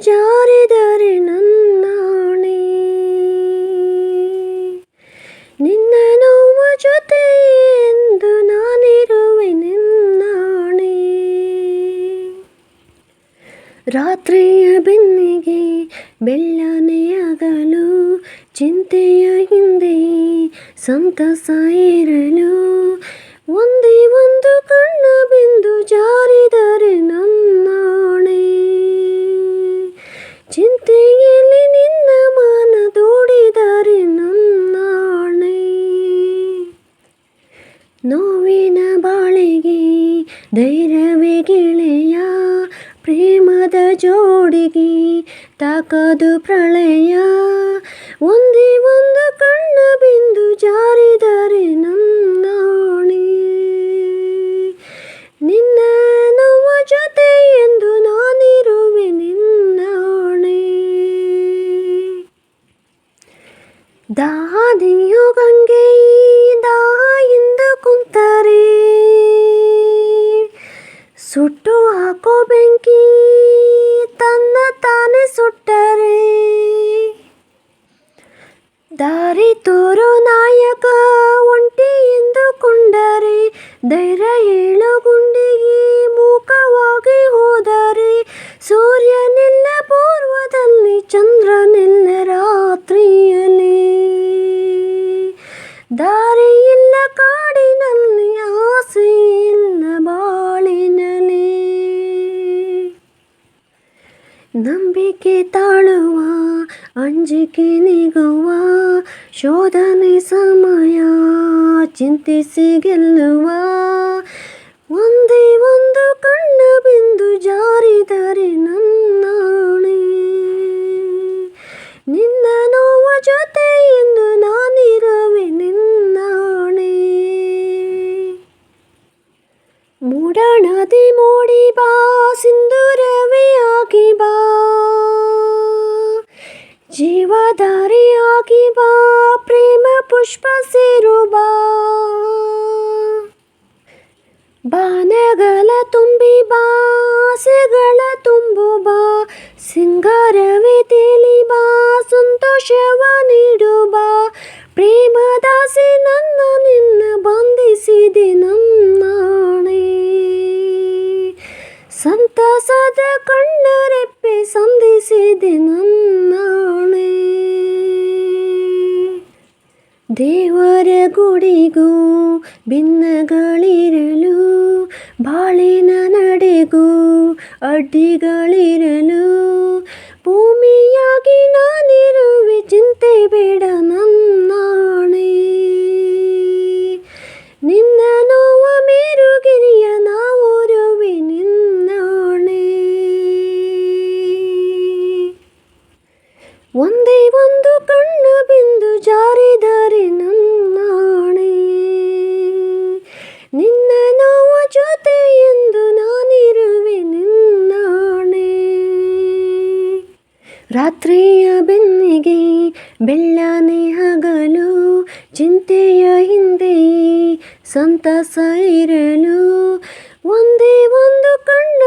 ಜಾರಿದರೆ ನನ್ನಾಣೆ. ನಿನ್ನ ನೋವ ಜೊತೆ ಎಂದು ನಾನಿರುವೆ ನಿನ್ನಾಣೆ. ರಾತ್ರಿಯ ಬೆನ್ನಿಗೆ ಬೆಳ್ಳನೆಯಾಗಲು, ಚಿಂತೆಯ ಹಿಂದೆ ಸಂತಸ ಇರಲು ಒಂದೇ ಒಂದು ಕಣ್ಣ ಬಿಂದು ಜಾರಿದರೆ ನನ್ನಾಣೆ ಚಿಂತೆಯಲ್ಲಿ ನಿನ್ನ ಮಾನ ದೂಡಿದರೆ ನನ್ನಾಣೆ ನೋವಿನ ಬಾಳಿಗೆ ಧೈರ್ಯವೇ ಗೆಳೆಯ, ಪ್ರೇಮದ ಜೋಡಿಗೆ ತಾಕದು ಪ್ರಳಯ. ಒಂದೇ ಒಂದು ಕಣ್ಣ ಬಿಂದು ಜಾರಿದರೆ ನನ್ನಾಣಿ ನಿನ್ನ ನೋವ ಜೊತೆ ಎಂದು ನಾನಿರುವೆ ನಿನ್ನಾಣೆ ದಾದಿಯು ಗಂಗೆ ದಾರಿ ಇಲ್ಲ ಕಾಡಿನಲ್ಲಿ ಆಸೆ ಇಲ್ಲ ಬಾಳಿನಲ್ಲಿ ನಂಬಿಕೆ ತಾಳುವ ಅಂಜಿಕೆ ನಿಗುವ ಶೋಧನೆ ಸಮಯ ಚಿಂತಿಸಿ ಗೆಲ್ಲುವ ಒಂದೇ ಒಂದು ಕಣ್ಣ ಬಿಂದು ಜಾರಿದರೆ ನನ್ನಾಣೆ ಪ್ರೇಮ ಪುಷ್ಪ ಸೇರು ಬಾ ಬಾನಗಳ ತುಂಬಿ ಬಾಸೆಗಳ ತುಂಬು ಬಾ ಸಿಂಗಾರವೇ ತೇಲಿ ಬಾ, ಸಂತೋಷವ ನೀಡುವ. ಪ್ರೇಮದಾಸೆ ನನ್ನ ನಿನ್ನ ಬಂಧಿಸಿದೆ ನನ್ನಾಣೆ. ಸಂತಸದ ಕಣ್ಣರೆಪ್ಪೆ ಸಂಧಿಸಿದೆ ನನ್ನಾಣೆ. ದೇವರ ಗುಡಿಗೂ ಭಿನ್ನಗಳಿರಲು ಬಾಳಿನ ನಡೆಗೂ ಅಡ್ಡಿಗಳಿರಲು ಭೂಮಿಯಾಗಿ ನಾನಿರುವೆ ಚಿಂತೆ ಬೇಡ ರಾತ್ರಿಯ ಬೆನ್ನಿಗೆ ಬೆಳ್ಳನೆ ಹಗಲು ಚಿಂತೆಯ ಹಿಂದೆ ಸಂತಸ ಇರಲು ಒಂದೇ ಒಂದು ಕಣ್ಣ